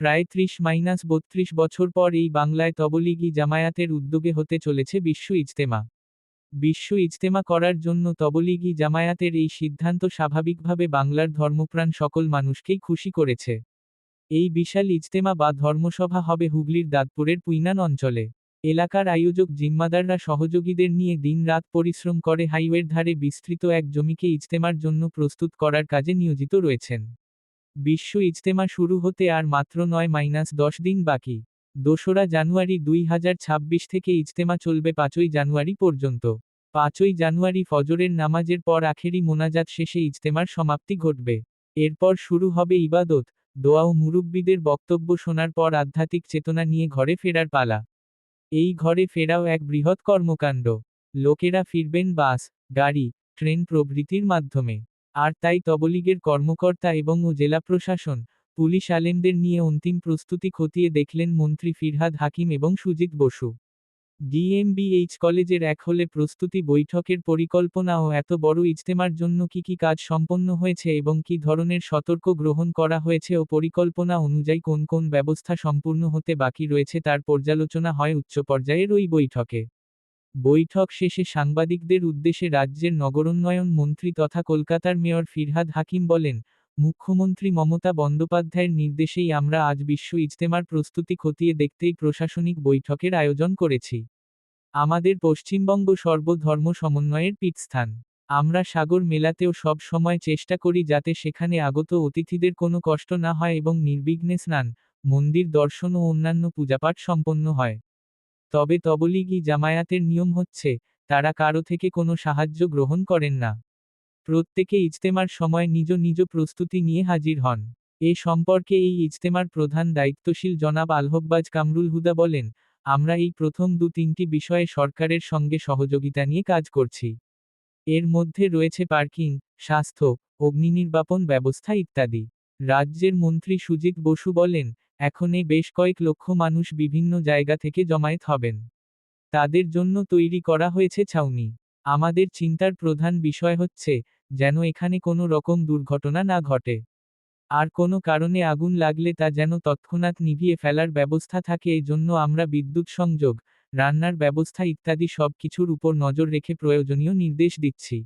প্রায় ত্রিশ মাইনাস বত্রিশ বছর পর এই বাংলায় তবলিগি জামায়াতের উদ্যোগে হতে চলেছে বিশ্ব ইজতেমা। বিশ্ব ইজতেমা করার জন্য তবলিগি জামায়াতের এই সিদ্ধান্ত স্বাভাবিকভাবে বাংলার ধর্মপ্রাণ সকল মানুষকেই খুশি করেছে। এই বিশাল ইজতেমা বা ধর্মসভা হবে হুগলির দাঁতপুরের পুইনান অঞ্চলে। এলাকার আয়োজক জিম্মাদাররা সহযোগীদের নিয়ে দিনরাত পরিশ্রম করে হাইওয়ের ধারে বিস্তৃত এক জমিকে ইজতেমার জন্য প্রস্তুত করার কাজে নিয়োজিত রয়েছেন। বিশ্ব ইজতেমা শুরু হতে আর মাত্র নয় মাইনাস দশ দিন বাকি। দোসরা জানুয়ারি দুই হাজার ছাব্বিশ থেকে ইজতেমা চলবে পাঁচই জানুয়ারি পর্যন্ত। পাঁচই জানুয়ারি ফজরের নামাজের পর আখেরি মোনাজাত শেষে ইজতেমার সমাপ্তি ঘটবে। এরপর শুরু হবে ইবাদত, দোয়া ও মুরব্বীদের বক্তব্য শোনার পর আধ্যাত্মিক চেতনা নিয়ে ঘরে ফেরার পালা। এই ঘরে ফেরাও এক বৃহৎ কর্মকাণ্ড। লোকেরা ফিরবেন বাস, গাড়ি, ট্রেন প্রভৃতির মাধ্যমে। আর তাই তবলিগের কর্মকর্তা এবং ও জেলা প্রশাসন, পুলিশ আলেমদের নিয়ে অন্তিম প্রস্তুতি খতিয়ে দেখলেন মন্ত্রী ফিরহাদ হাকিম এবং সুজিত বসু। ডিএমবিএইচ কলেজের এক হলে প্রস্তুতি বৈঠকের পরিকল্পনা ও এত বড় ইজতেমার জন্য কি কি কাজ সম্পন্ন হয়েছে এবং কি ধরনের সতর্ক গ্রহণ করা হয়েছে ও পরিকল্পনা অনুযায়ী কোন কোন ব্যবস্থা সম্পূর্ণ হতে বাকি রয়েছে তার পর্যালোচনা হয় উচ্চ পর্যায়ের ওই বৈঠকে। বৈঠক শেষে সাংবাদিকদের উদ্দেশ্যে রাজ্যের নগরোন্নয়ন মন্ত্রী তথা কলকাতার মেয়র ফিরহাদ হাকিম বলেন, মুখ্যমন্ত্রী মমতা বন্দ্যোপাধ্যায়ের নির্দেশেই আমরা আজ বিশ্ব ইজতেমার প্রস্তুতি খতিয়ে দেখতেই প্রশাসনিক বৈঠকের আয়োজন করেছি। আমাদের পশ্চিমবঙ্গ সর্বধর্ম সমন্বয়ের পীঠস্থান। আমরা সাগর মেলাতেও সব সময় চেষ্টা করি যাতে সেখানে আগত অতিথিদের কোনো কষ্ট না হয় এবং নির্বিঘ্নে স্নান, মন্দির দর্শন ও অন্যান্য পূজাপাঠ সম্পন্ন হয়। তবে তবলিগি জামায়াতের নিয়ম হচ্ছে, তারা কারও থেকে কোনো সাহায্য গ্রহণ করেন না। প্রত্যেকে ইজতেমার সময় নিজ নিজ প্রস্তুতি নিয়ে হাজির হন। এ সম্পর্কে এই ইজতেমার প্রধান দায়িত্বশীল জনাব আলহব্বাজ কামরুল হুদা বলেন, আমরা এই প্রথম দু তিনটি বিষয়ে সরকারের সঙ্গে সহযোগিতা নিয়ে কাজ করছি। এর মধ্যে রয়েছে পার্কিং, স্বাস্থ্য অগ্নিনির্বাপন ব্যবস্থা ইত্যাদি। রাজ্যের মন্ত্রী সুজিত বসু বলেন এখনে বেশ কয়েক লক্ষ মানুষ বিভিন্ন জায়গা থেকে জমায়েত হবেন। তাদের জন্য তৈরি করা হয়েছে ছাউনি। আমাদের চিন্তার প্রধান বিষয় হচ্ছে, যেন এখানে কোনো রকম দুর্ঘটনা না ঘটে। আর কোনো কারণে আগুন লাগলে তা যেন তৎক্ষণাৎ নিভিয়ে ফেলার ব্যবস্থা থাকে এজন্য আমরা বিদ্যুৎ সংযোগ, রান্নার ব্যবস্থা ইত্যাদি সব কিছুর উপর নজর রেখে প্রয়োজনীয় নির্দেশ দিচ্ছি।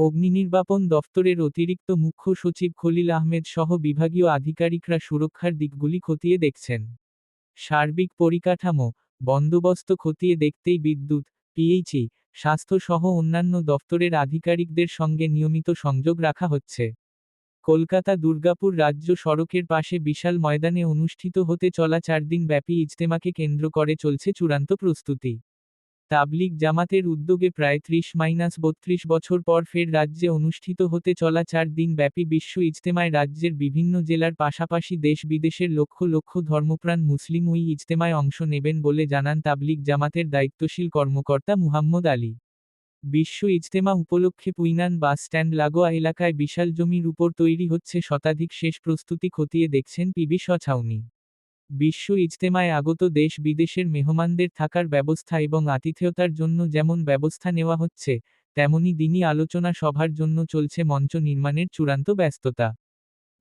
অগ্নিনির্বাপন দফতরের অতিরিক্ত মুখ্য সচিব খলিল আহমেদ সহ বিভাগীয় আধিকারিকরা সুরক্ষার দিকগুলি খতিয়ে দেখছেন। সার্বিক পরিকাঠামো, বন্দোবস্ত খতিয়ে দেখতেই বিদ্যুৎ, পিএইচই, স্বাস্থ্য সহ অন্যান্য দফতরের আধিকারিকদের সঙ্গে নিয়মিত সংযোগ রাখা হচ্ছে। কলকাতা দুর্গাপুর রাজ্য সড়কের পাশে বিশাল ময়দানে অনুষ্ঠিত হতে চলা চার দিন ব্যাপী ইজতেমাকে কেন্দ্র করে চলছে চূড়ান্ত প্রস্তুতি। তাবলিগ জামাতের উদ্যোগে প্রায় ত্রিশ মাইনাস বত্রিশ বছর পর ফের রাজ্যে অনুষ্ঠিত হতে চলা চার দিন ব্যাপী বিশ্ব ইজতেমায় রাজ্যের বিভিন্ন জেলার পাশাপাশি দেশ বিদেশের লক্ষ লক্ষ ধর্মপ্রাণ মুসলিম ওই ইজতেমায় অংশ নেবেন বলে জানান তাবলিগ জামাতের দায়িত্বশীল কর্মকর্তা মুহাম্মদ আলী। বিশ্ব ইজতেমা উপলক্ষে পুইনান বাস স্ট্যান্ড লাগোয়া এলাকায় বিশাল জমির উপর তৈরি হচ্ছে শতাধিক শেষ প্রস্তুতি খতিয়ে দেখছেন পিবি সছাউনি। বিশ্ব ইজতেমায় আগত দেশ বিদেশের মেহমানদের থাকার ব্যবস্থা এবং আতিথেয়তার জন্য যেমন ব্যবস্থা নেওয়া হচ্ছে, তেমনি দিনই আলোচনা সভার জন্য চলছে মঞ্চ নির্মাণের চূড়ান্ত ব্যস্ততা।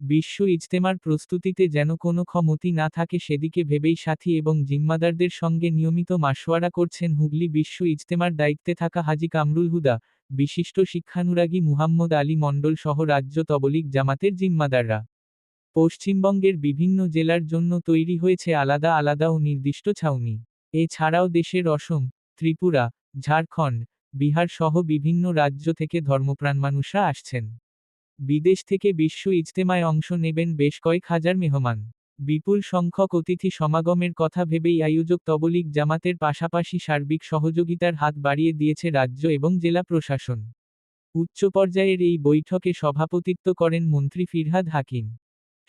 বিশ্ব ইজতেমার প্রস্তুতিতে যেন কোনো ক্ষমতি না থাকে সেদিকে ভেবেই সাথী এবং জিম্মাদারদের সঙ্গে নিয়মিত মাসোয়ারা করছেন হুগলি বিশ্ব ইজতেমার দায়িত্বে থাকা হাজি কামরুল হুদা, বিশিষ্ট শিক্ষানুরাগী মুহাম্মদ আলী মণ্ডল সহ রাজ্য তবলিক জামাতের জিম্মাদাররা। পশ্চিমবঙ্গের বিভিন্ন জেলার জন্য তৈরি হয়েছে আলাদা আলাদা ও নির্দিষ্ট ছাউনি। এছাড়াও দেশের অসম, ত্রিপুরা, ঝাড়খণ্ড, বিহার সহ বিভিন্ন রাজ্য থেকে ধর্মপ্রাণ মানুষরা আসছেন। বিদেশ থেকে বিশ্ব ইজতেমায় অংশ নেবেন বেশ কয়েক হাজার মেহমান। বিপুল সংখ্যক অতিথি সমাগমের কথা ভেবেই আয়োজক তবলিক জামাতের পাশাপাশি সার্বিক সহযোগিতার হাত বাড়িয়ে দিয়েছে রাজ্য এবং জেলা প্রশাসন। উচ্চ পর্যায়ের এই বৈঠকে সভাপতিত্ব করেন মন্ত্রী ফিরহাদ হাকিম।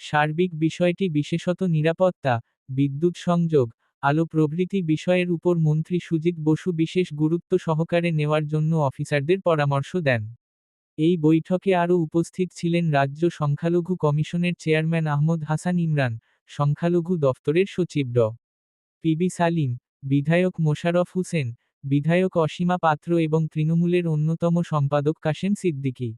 সার্বিক বিষয়টি বিশেষত নিরাপত্তা, বিদ্যুৎ সংযোগ, আলো প্রভৃতি বিষয়ের উপর মন্ত্রী সুজিত বসু বিশেষ গুরুত্ব সহকারে নেওয়ার জন্য অফিসারদের পরামর্শ দেন। এই বৈঠকে আরও উপস্থিত ছিলেন রাজ্য সংখ্যালঘু কমিশনের চেয়ারম্যান আহমদ হাসান ইমরান, সংখ্যালঘু দফতরের সচিব ড। পিবি সালিম, বিধায়ক মোশারফ হোসেন, বিধায়ক অসীমা পাত্র এবং তৃণমূলের অন্যতম সম্পাদক কাশেম সিদ্দিকী।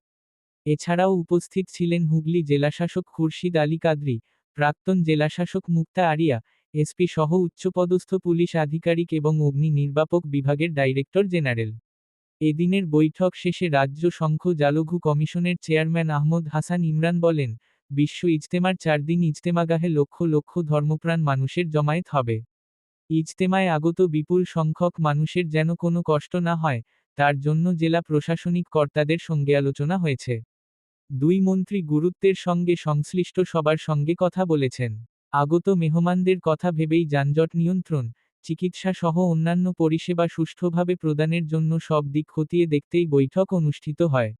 এছাড়াও উপস্থিত ছিলেন হুগলি জেলাশাসক খুরশিদ আলী কাদরি, প্রাক্তন জেলাশাসক মুক্তা আরিয়া, এসপি সহ উচ্চপদস্থ পুলিশ আধিকারিক এবং অগ্নি নির্বাপক বিভাগের ডাইরেক্টর জেনারেল। এদিনের বৈঠক শেষে রাজ্য শঙ্খ জালঘু কমিশনের চেয়ারম্যান আহমদ হাসান ইমরান বলেন, বিশ্ব ইজতেমার চার দিন ইজতেমাগাহে লক্ষ লক্ষ ধর্মপ্রাণ মানুষের জমায়েত হবে। ইজতেমায় আগত বিপুল সংখ্যক মানুষের যেন কোনো কষ্ট না হয়, তার জন্য জেলা প্রশাসনিক কর্তাদের সঙ্গে আলোচনা হয়েছে। দুই মন্ত্রী গুরুত্বের সঙ্গে সংশ্লিষ্ট সবার সঙ্গে কথা বলেছেন। আগত মেহমানদের কথা ভেবেই যানজট নিয়ন্ত্রণ চিকিৎসা সহ অন্যান্য পরিষেবা সুষ্ঠুভাবে প্রদানের জন্য সব দিক খতিয়ে দেখতেই বৈঠক অনুষ্ঠিত হয়।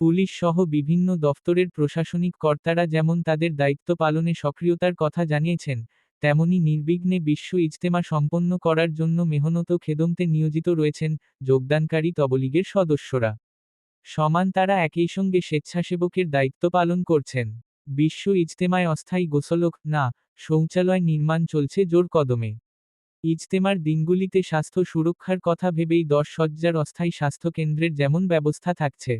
পুলিশ সহ বিভিন্ন দফতরের প্রশাসনিক কর্তারা যেমন তাদের দায়িত্ব পালনে সক্রিয়তার কথা জানিয়েছেন, তেমনি নির্বিঘ্নে বিশ্ব ইজতেমা সম্পন্ন করার জন্য মেহনত খেদমতে নিয়োজিত রয়েছেন যোগদানকারী তবলিগের সদস্যরা। সমান তারা একই সঙ্গে স্বেচ্ছাসেবকের দায়িত্ব পালন করছেন। বিশ্ব ইজতেমায় অস্থায়ী গোসলক, না, শৌচালয় নির্মাণ চলছে জোর কদমে। ইজতেমার দিনগুলিতে স্বাস্থ্য সুরক্ষার কথা ভেবেই দশ সজ্জার অস্থায়ী স্বাস্থ্যকেন্দ্রের যেমন ব্যবস্থা থাকছে।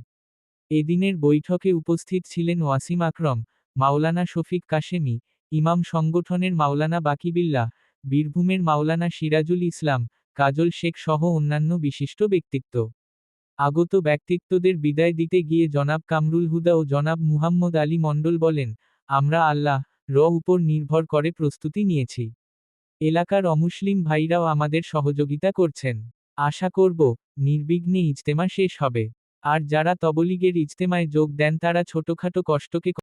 এদিনের বৈঠকে উপস্থিত ছিলেন ওয়াসিম আকরম, মাওলানা শফিক কাশেমি, ইমাম সংগঠনের মাওলানা বাকিবিল্লা, বীরভূমের মাওলানা সিরাজুল ইসলাম, কাজল শেখ সহ অন্যান্য বিশিষ্ট ব্যক্তিত্ব। আগত ব্যক্তিত্বদের বিদায় দিতে গিয়ে জনাব কামরুল হুদা ও জনাব মুহাম্মদ আলী মণ্ডল বলেন, আমরা আল্লাহ র উপর নির্ভর করে প্রস্তুতি নিয়েছি। এলাকার অমুসলিম ভাইরাও আমাদের সহযোগিতা করছেন। আশা করব, নির্বিঘ্নে ইজতেমা শেষ হবে। আর যারা তবলিগের ইজতেমায় যোগ দেন তারা ছোটখাটো কষ্টকে